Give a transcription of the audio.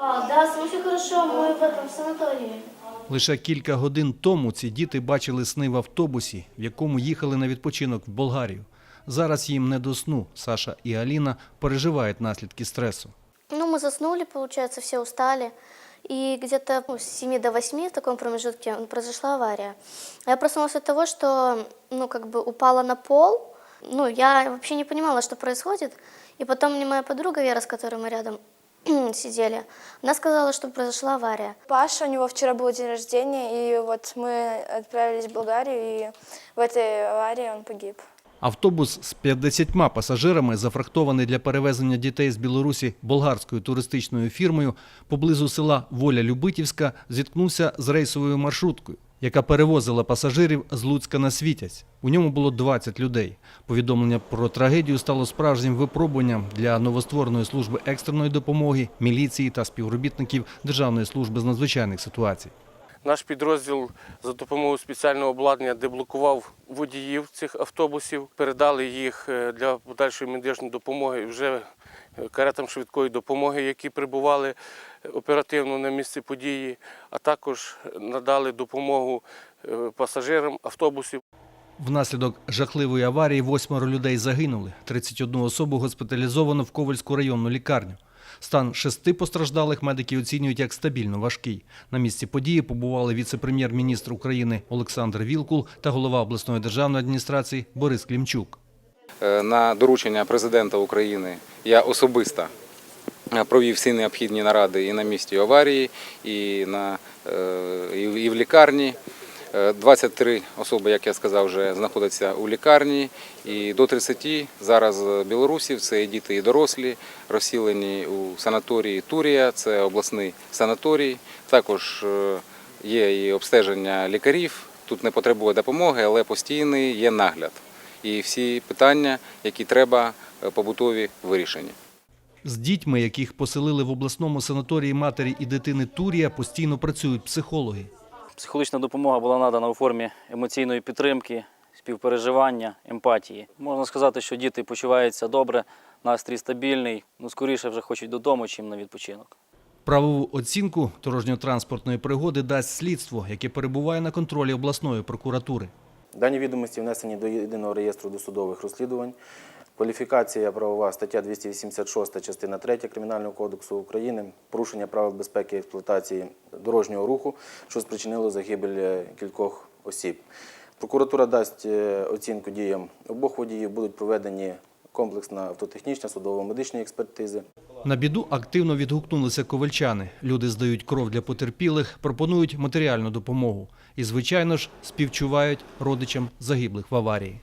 А, да, с ним все хорошо, мы в этом санатории. Лише кілька годин тому ці діти бачили сни в автобусі, в якому їхали на відпочинок в Болгарію. Зараз їм не до сну. Саша і Аліна переживають наслідки стресу. Ну, мы заснули, получается, все устали. И где-то ну, с 7 до 8 в таком промежутке произошла авария. Я проснулась от того, что, ну, как бы упала на пол. Ну, я вообще не понимала, что происходит. И потом мне моя подруга Вера, с которой мы рядом сидели, она сказала, что произошла авария. Паша, у него вчера был день рождения, и вот мы отправились в Болгарию, и в этой аварии он погиб. Автобус з 50 пасажирами, зафрахтований для перевезення дітей з Білорусі болгарською туристичною фірмою, поблизу села Воля Любитівська зіткнувся з рейсовою маршруткою, яка перевозила пасажирів з Луцька на Світязь. У ньому було 20 людей. Повідомлення про трагедію стало справжнім випробуванням для новоствореної служби екстреної допомоги, міліції та співробітників Державної служби з надзвичайних ситуацій. Наш підрозділ за допомогою спеціального обладнання деблокував водіїв цих автобусів, передали їх е, для подальшої медичної допомоги вже каретам швидкої допомоги, які прибували е, оперативно на місце події, а також надали допомогу е, пасажирам автобусів. Внаслідок жахливої аварії восьмеро людей загинули. 31 особу госпіталізовано в Ковальську районну лікарню. Стан шести постраждалих медики оцінюють як стабільно важкий. На місці події побували віце-прем'єр-міністр України Олександр Вілкул та голова обласної державної адміністрації Борис Клімчук. Е, На доручення президента України я особисто е, провів всі необхідні наради і на місці аварії, і, на, е, і в- лікарні. Е, 23 особи, як я сказав, вже знаходяться у лікарні, і до 30 зараз білорусів, це і діти, і дорослі, розсілені у санаторії Турія, це обласний санаторій. Також є і обстеження лікарів. Тут не потребує допомоги, але постійний є нагляд і всі питання, які треба е, побутові вирішені. З дітьми, яких поселили в обласному санаторії матері і дитини Турія, постійно працюють психологи. Психологічна допомога була надана у формі емоційної підтримки, співпереживання, емпатії. Можна сказати, що діти почуваються добре, настрій стабільний, ну скоріше вже хочуть додому, чим на відпочинок. Правову оцінку дорожньо-транспортної пригоди дасть слідство, яке перебуває на контролі обласної прокуратури. Дані відомості внесені до єдиного реєстру досудових розслідувань. Кваліфікація правова стаття 286, частина 3 Кримінального кодексу України, порушення правил безпеки експлуатації дорожнього руху, що спричинило загибель е, кількох осіб. Прокуратура дасть е, оцінку діям обох водіїв, будуть проведені комплексна автотехнічна судово-медичні експертизи. На біду активно відгукнулися ковальчани. Люди здають кров для потерпілих, пропонують матеріальну допомогу і, звичайно ж, співчувають родичам загиблих в аварії.